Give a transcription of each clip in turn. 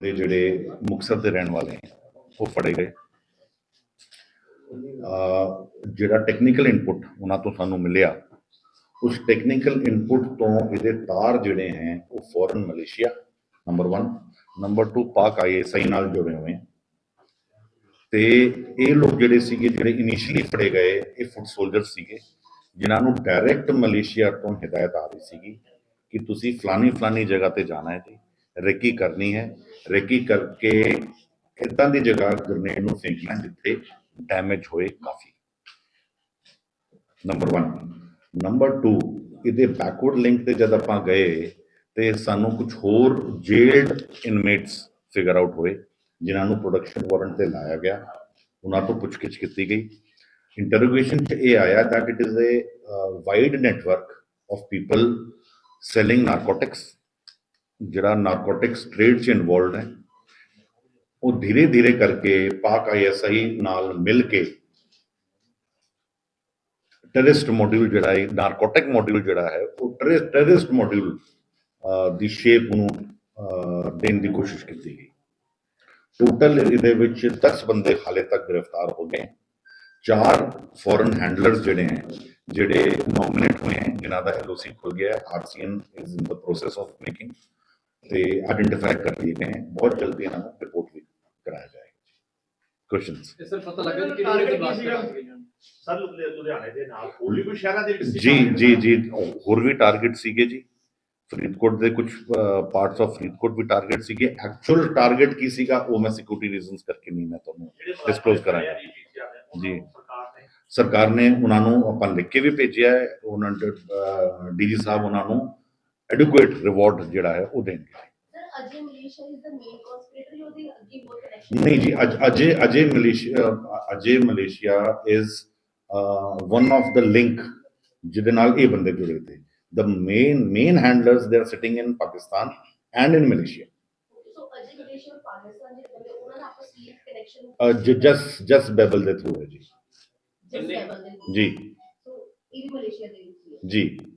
ਦੇ ਜਿਹੜੇ ਮੁਕਤਸਰ ਦੇ ਰਹਿਣ ਵਾਲੇ ਹੈ, ਉਹ ਫੜੇ ਗਏ। ਜਿਹੜਾ ਟੈਕਨੀਕਲ ਇਨਪੁਟ ਉਹਨਾਂ ਤੋਂ ਸਾਨੂੰ ਮਿਲਿਆ, ਉਸ ਟੈਕਨੀਕਲ ਇਨਪੁਟ ਤੋਂ ਇਹਦੇ ਤਾਰ ਜਿਹੜੇ ਹੈ, ਉਹ ਫੋਰਨ ਮਲੇਸ਼ੀਆ ਨੰਬਰ 1 ਨੰਬਰ 2 ਪਾਕ ਆਈਐਸਆਈ ਨਾਲ ਜੁੜੇ ਹੋਏ ਹੈ। ਤੇ ਇਹ ਲੋਕ ਜਿਹੜੇ ਸੀਗੇ, ਜਿਹੜੇ ਇਨੀਸ਼ੀਅਲੀ ਫੜੇ ਗਏ, ਇਹ ਫੁੱਟ ਸੋਲਜਰ ਸੀਗੇ, ਜਿਨ੍ਹਾਂ ਨੂੰ ਡਾਇਰੈਕਟ ਮਲੇਸ਼ੀਆ ਤੋਂ ਹਦਾਇਤ ਆ ਰਹੀ ਸੀਗੀ ਕਿ ਤੁਸੀਂ ਫਲਾਨੀ ਫਲਾਨੀ ਜਗ੍ਹਾ ਤੇ ਜਾਣਾ ਹੈ ਜੀ। ਰੇਕੀ ਕਰਨੀ ਹੈ। ਰੇਕੀ ਕਰਕੇ ਇਦਾਂ ਦੀ ਜਗ੍ਹਾ ਗ੍ਰਨੇਡ ਨੂੰ ਫੇਂਕਣਾ ਜਿੱਥੇ ਡੈਮੇਜ ਹੋਏ ਕਾਫੀ। ਨੰਬਰ 1 ਨੰਬਰ 2 ਇਹਦੇ ਬੈਕਵਰਡ ਲਿੰਕ ਤੇ ਜਦ ਆਪਾਂ ਗਏ, ਤੇ ਸਾਨੂੰ ਕੁਝ ਹੋਰ ਜੇਲਡ ਇਨਮੇਟਸ ਫਿਗਰ ਆਊਟ ਹੋਏ, ਜਿਨ੍ਹਾਂ ਨੂੰ ਪ੍ਰੋਡਕਸ਼ਨ ਵਾਰੰਟ ਤੇ ਲਾਇਆ ਗਿਆ। ਉਹਨਾਂ ਤੋਂ ਪੁੱਛਗਿੱਛ ਕੀਤੀ ਗਈ। ਇੰਟਰੋਗੇਸ਼ਨ ਚ ਇਹ ਆਇਆ that it is a wide network of people people selling narcotics ਜਿਹੜਾ ਨਾਰਕੋਟਿਕਸ ਟ੍ਰੇਡ ਚ ਇਨਵੋਲਡ ਹੈ, ਉਹ ਧੀਰੇ ਧੀਰੇ ਕਰਕੇ ਪਾਕ ਆਈਐਸਆਈ ਨਾਲ ਮਿਲ ਕੇ ਟੈਰਰਿਸਟ ਮੋਡਿਊਲ ਜਿਹੜਾ ਹੈ ਨਾਰਕੋਟਿਕ ਮੋਡਿਊਲ ਜਿਹੜਾ ਹੈ, ਉਹ ਟੈਰਰਿਸਟ ਮੋਡਿਊਲ ਦੀ ਸ਼ੇਪ ਨੂੰ ਦੇਣ ਦੀ ਕੋਸ਼ਿਸ਼ ਕੀਤੀ ਗਈ। ਟੋਟਲ ਇਹਦੇ ਵਿੱਚ 10 ਬੰਦੇ ਹਾਲੇ ਤੱਕ ਗ੍ਰਿਫਤਾਰ ਹੋ ਗਏ। ਚਾਰ ਫੋਰਨ ਹੈਂਡਲਰਸ ਜਿਹੜੇ ਹੈ, ਜਿਹੜੇ ਨੋਮੀਨੇਟ ਹੋਏ ਹੈ, ਜਿਨ੍ਹਾਂ ਦਾ ਐਲਓਸੀ ਖੁੱਲ ਗਿਆ RCN is in the process of making ਤੇ ਆਇਡੈਂਟੀਫਾਈ ਕਰ ਲਏ ਹੈ ਬਹੁਤ ਜਲਦੀ ਇਹਨਾਂ ਨੂੰ ਰਿਪੋਰਟ ਵੀ ਕਰਾਇਆ ਜਾਏਗਾ। ਕੁਐਸਚਨਸ ਸਰ ਪਤਾ ਲੱਗਾ ਕਿ ਕਿਹੜੀ ਜਗ੍ਹਾ ਬਲਾਸਟ ਕਰਾਂਗੇ ਸਰ ਲੁਧਿਆ- ਲੁਧਿਆਣੇ ਦੇ ਨਾਲ ਹੋਰ ਵੀ ਕੋਈ ਸ਼ਹਿਰਾਂ ਦੇ ਵਿੱਚ ਜੀ ਜੀ ਜੀ ਹੋਰ ਵੀ ਟਾਰਗੇਟ ਸੀਗੇ ਜੀ। ਫਰੀਦਕੋਟ ਦੇ ਕੁਝ ਪਾਰਟਸ ਆਫ ਫਰੀਦਕੋਟ ਵੀ ਟਾਰਗੇਟ ਸੀਗੇ। ਐਕਚੁਅਲ ਟਾਰਗੇਟ ਕੀ ਸੀਗਾ ਉਹ ਮੈਂ ਸਿਕਿਉਰਿਟੀ ਰੀਜ਼ਨਸ ਕਰਕੇ ਨਹੀਂ ਮੈਂ ਤੁਹਾਨੂੰ disclose ਕਰਾਂਗੇ। ਜੀ। ਸਰਕਾਰ ਨੇ ਨੇ ਉਹਨਾਂ ਨੂੰ ਆਪਾਂ ਲਿਖ ਕੇ ਵੀ ਭੇਜਿਆ ਹੈ ਉਹਨਾਂ ਡੀਜੀ ਸਾਹਿਬ ਉਹਨਾਂ ਨੂੰ ਐਡੁਕੁਏਟ ਰਿਵਾਰਡ ਜਿਹੜਾ ਹੈ ਉਹ ਦੇਣਗੇ sir Ajay Malaysia is the main conspirator ਉਹਦੀ ਅੱਗੇ ਹੋਰ ਕਨੈਕਸ਼ਨ ਨਹੀਂ ਜੀ ਅਜ Ajay Ajay Malaysia Ajay Malaysia is one of the link ਜਿਹਦੇ ਨਾਲ ਇਹ ਬੰਦੇ ਜੁੜੇ ਥੇ the main main handlers they are sitting in Pakistan and in Malaysia so Ajay Malaysia ਔਰ ਪਾਕਿਸਤਾਨ ਦੇ ਬੰਦੇ ਉਹਨਾਂ ਦਾ ਆਪਸ ਵਿੱਚ ਕਨੈਕਸ਼ਨ ਜਸ ਜਸ ਬੈਬਲ ਦੇ ਥਰੂ ਹੈ ਜੀ ਜਿਸ ਲੈਵਲ ਦੇ ਜੀ ਸੋ ਇਹ ਵੀ ਮਲੇਸ਼ੀਆ ਦੇ ਵਿੱਚ ਹੀ ਹੈ ਜੀ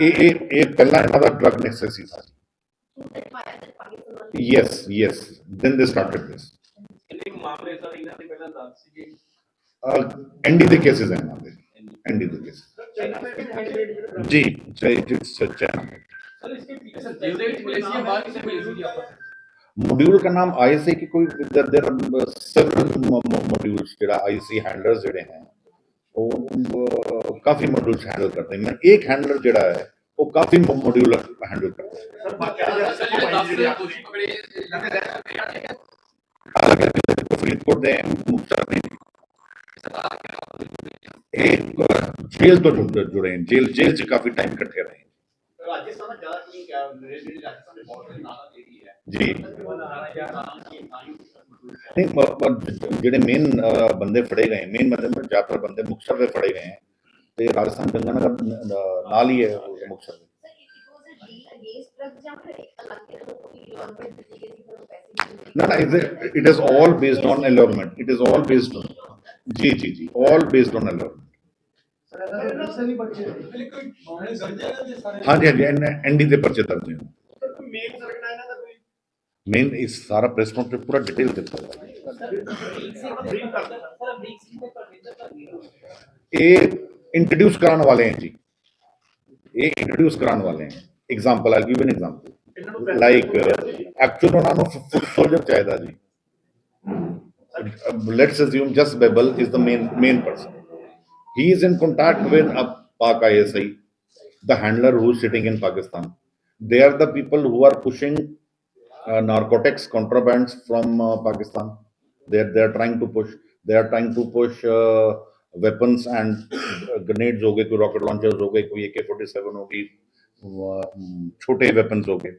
ਇਹ ਇਹ ਇਹ ਪਹਿਲਾਂ ਇਹਨਾਂ ਦਾ ਡਰਗ ਨੈਕਸਸ ਸੀ। ਸਾਰੀ yes yes then they started this ਕਿੰਨੇ ਮਾਮਲੇ ਸਰ ਇਹਨਾਂ ਦੇ ਪਹਿਲਾਂ ਦੱਸ ਸੀਗੇ? ਐਂਡੀ ਦੇ ਕੇਸਸ ਹਨ ਇਹਨਾਂ ਦੇ। ਐਂਡੀ ਦੇ। ਕੇਸਸ ਜੀ ਜੀ ਸੱਚਾ ਸਰ ਇਸਕੇ ਪੀਛੇ ਜੇਲ ਦੇ ਵਿੱਚ ਮਲੇਸ਼ੀਆ ਬਾਹਰ ਕਿੱਥੇ ਭੇਜੀ ਜੀ ਆਪਾਂ? मॉड्यूल का नाम आई सी की कोई देर मॉड्यूल्स जेड़ा आई सी हैंडलर्स जेड़े हैं काफ़ी मॉड्यूल हैंडल करते हैं मैं एक हैंडलर जरा है वो काफ़ी मॉड्यूल हैंडल करता है जेल तो जुड़े हैं जेल जेल से काफ़ी टाइम इकट्ठे रहे ਰਾਜਸਥਾਨ ਦਾ ਜ਼ਿਆਦਾ ਕੀ ਕਿਹਾ ਮੇਰੇ ਜਿਹੜੀ ਰਾਜਸਥਾਨ ਦੇ ਬਾਰਡਰ ਦੇ ਨਾਲ ਏਰੀ ਹੈ ਜੀ ਉਹ ਨਾਰਾ ਕਿਹਾ ਨਾਮ ਕੀ ਆਯੂ ਨਹੀਂ ਮ- ਮ- ਜਿਹੜੇ ਮੇਨ ਬੰਦੇ ਫੜੇ ਗਏ ਮੇਨ ਮਤਲਬ ਜ਼ਿਆਦਾਤਰ ਬੰਦੇ ਮੁਕਤਸਰ ਦੇ ਫੜੇ ਗਏ ਹੈ ਤੇ ਰਾਜਸਥਾਨ ਗੰਗਾਨਗਰ ਨ- ਨ- ਨਾਲ ਹੀ ਹੈ ਉਹ ਮੁਕਤਸਰ ਦੇ। Sir, it, it was a deal against drugs ਜਾਂ ਫਿਰ ਇੱਕ ਅਲੱਗ ਤਰ੍ਹਾਂ ਦਾ ਕੋਈ ਲੋਨ ਤੇ ਦਿੱਤੀ ਗਈ ਸੀ ਫਿਰ ਉਹ ਪੈਸੇ ਨਹੀਂ No, no, it is all based on allurement. It is all based on. जी जी जी all based on allurement. ਹਾਂਜੀ ਹਾਂਜੀ ਐਨਡੀ ਦੇ ਪਰਚੇ ਦਰਜ ਨੇ। ਮੇਨ ਸਰਕਣਾ ਇਹਨਾਂ ਦਾ ਕੋਈ ਮੇਨ ਇਸ ਸਾਰਾ ਪ੍ਰੈਸ ਨੋਟ ਤੇ ਪੂਰਾ ਡਿਟੇਲ ਦਿੱਤਾ ਹੋਇਆ। ਇਹ ਇੰਟਰੋਡਿਊਸ ਕਰਾਉਣ ਵਾਲੇ ਹਨ ਜੀ। ਇਹ ਇੰਟਰੋਡਿਊਸ ਕਰਾਉਣ ਵਾਲੇ ਹਨ example I give an example like actual ਉਹਨਾਂ ਨੂੰ ਸੋਲਜਰ ਚਾਹੀਦਾ ਜੀ। Let's assume just Babbal is the main main person He is in contact with a Pak ISI, the handler who is sitting in Pakistan. They are the people who are pushing uh, narcotics contrabands from uh, Pakistan. They are, they are trying to push. They are trying to push uh, weapons and uh, grenades हो गए कोई rocket launchers हो गए कोई AK-47 हो गई uh, छोटे weapons हो गए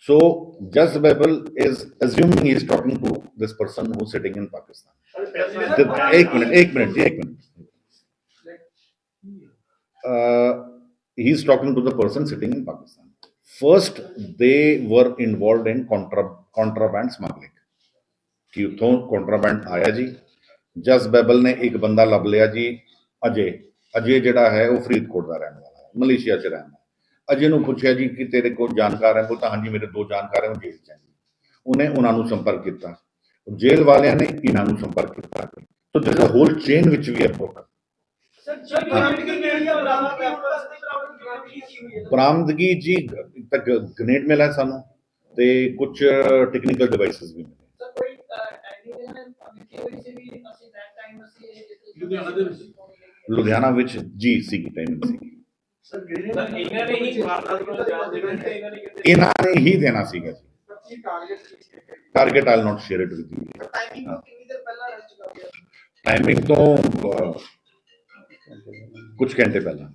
So Just Babel is assuming he is talking to this person who's sitting in Pakistan. The- एक मिनट एक मिनट जी एक minute Uh, he talking to the person sitting in Pakistan. First, they were involved in contra contraband smuggling. ਕਿ ਉਥੋਂ ਕੰਟਰਾਬੈਂਡ ਆਇਆ ਜੀ ਜਸ ਬੈਬਲ ਨੇ ਇੱਕ ਬੰਦਾ ਲੱਭ ਲਿਆ ਜੀ ਅਜੇ ਅਜੇ ਜਿਹੜਾ ਹੈ ਉਹ ਫਰੀਦਕੋਟ ਦਾ ਰਹਿਣ ਵਾਲਾ ਹੈ ਮਲੇਸ਼ੀਆ ਚ ਰਹਿੰਦਾ ਅਜੇ ਨੂੰ ਪੁੱਛਿਆ ਜੀ ਕਿ ਤੇਰੇ ਕੋਲ ਜਾਣਕਾਰ ਹੈ ਉਹ ਤਾਂ ਹਾਂਜੀ ਮੇਰੇ ਦੋ ਜਾਣਕਾਰ ਹੈ ਉਹ ਜੇਲ੍ਹ ਚ ਹੈ ਉਹਨੇ ਉਹਨਾਂ ਨੂੰ ਸੰਪਰਕ ਕੀਤਾ ਜੇਲ੍ਹ ਵਾਲਿਆਂ ਨੇ ਇਹਨਾਂ ਨੂੰ ਸੰਪਰਕ ਕੀਤਾ ਸੋ ਦਿਸ ਅ ਹੋਲ ਚੇਨ ਵਿੱਚ ਵੀ ਹੈ ਪ੍ਰੋਗਰਾਮ ਬਰਾਮਦਗੀ ਜੀ ਤੱਕ ਗ੍ਰੇਨੇਡ ਮਿਲਾ ਸਾਨੂੰ ਤੇ ਕੁਝ ਟੈਕਨੀਕਲ ਡਿਵਾਈਸਸ ਵੀ ਮਿਲੇ। ਲੁਧਿਆਣਾ ਵਿੱਚ? ਜੀ ਸੀ ਟਾਈਮ ਸੀ। ਇਹਨਾਂ ਨੇ ਹੀ ਦੇਣਾ ਸੀਗਾ ਜੀ। Target I'll not share it with you timing ਤੋਂ ਕੁਝ ਘੰਟੇ ਪਹਿਲਾਂ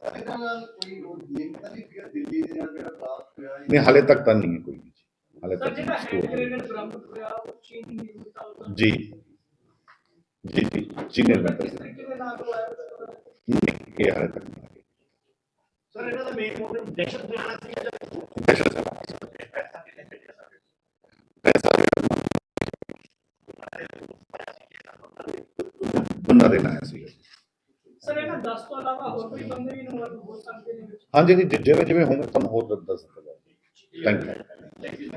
ਇਹਦਾ ਨਾਲ ਕੋਈ ਲਿੰਕ ਤਾਂ ਨਹੀਂ ਪਿਆ ਦਿੱਲੀ ਦੇ ਨਾਲ ਜਿਹੜਾ ਬਲਾਸਟ ਹੋਇਆ ਨਹੀਂ ਹਾਲੇ ਤੱਕ ਤਾਂ ਨਹੀਂ ਹੈ ਕੋਈ ਵੀ ਜੀ। ਹਾਲੇ ਸਰ ਤੱਕ ਜਿਹੜਾ ਨਹੀਂ ਹੈਂਡ score ਗ੍ਰੇਨੇਡ ਬਰਾਮਦ ਹੋਇਆ ਉਹ ਚੀਨ ਦੀ ਨਿਊਜ਼ ਦਾ ਜੀ ਜੀ ਜੀ ਚੀਨੇ ਮੈਂ ਕਿਸ ਤਰੀਕੇ ਦੇ ਨਾਲ ਹੋਇਆ ਪਤਾ ਲੱਗਾ? ਨਹੀਂ ਇਹ ਹਾਲੇ ਤੱਕ ਨਹੀਂ ਆਇਆ। ਸਰ ਇਹਨਾਂ ਦਾ ਮੇਨ ਮੋਟਿਵ ਦਹਿਸ਼ਤ ਫੈਲਾਉਣਾ ਸੀ ਜਾਂ ਦਹਿਸ਼ਤ ਫੈਲਾਉਣਾ ਬੰਦਾ ਦੇਣਾ ਆਇਆ ਸੀਗਾ ਸਰ, ਇਹਨਾਂ 10 ਤੋਂ ਇਲਾਵਾ ਹੋਰ ਕੋਈ ਬੰਦੇ ਵੀ ਇਨਵੋਲਵ ਹੋ ਸਕਦੇ ਨੇ ਵਿੱਚ? ਹਾਂਜੀ ਜੀ, ਜਿਵੇਂ ਜਿਵੇਂ ਹੋਣਗੇ ਤੁਹਾਨੂੰ ਹੋਰ ਦੱਸ ਸਕਦਾ ਥੈਂਕ ਯੂ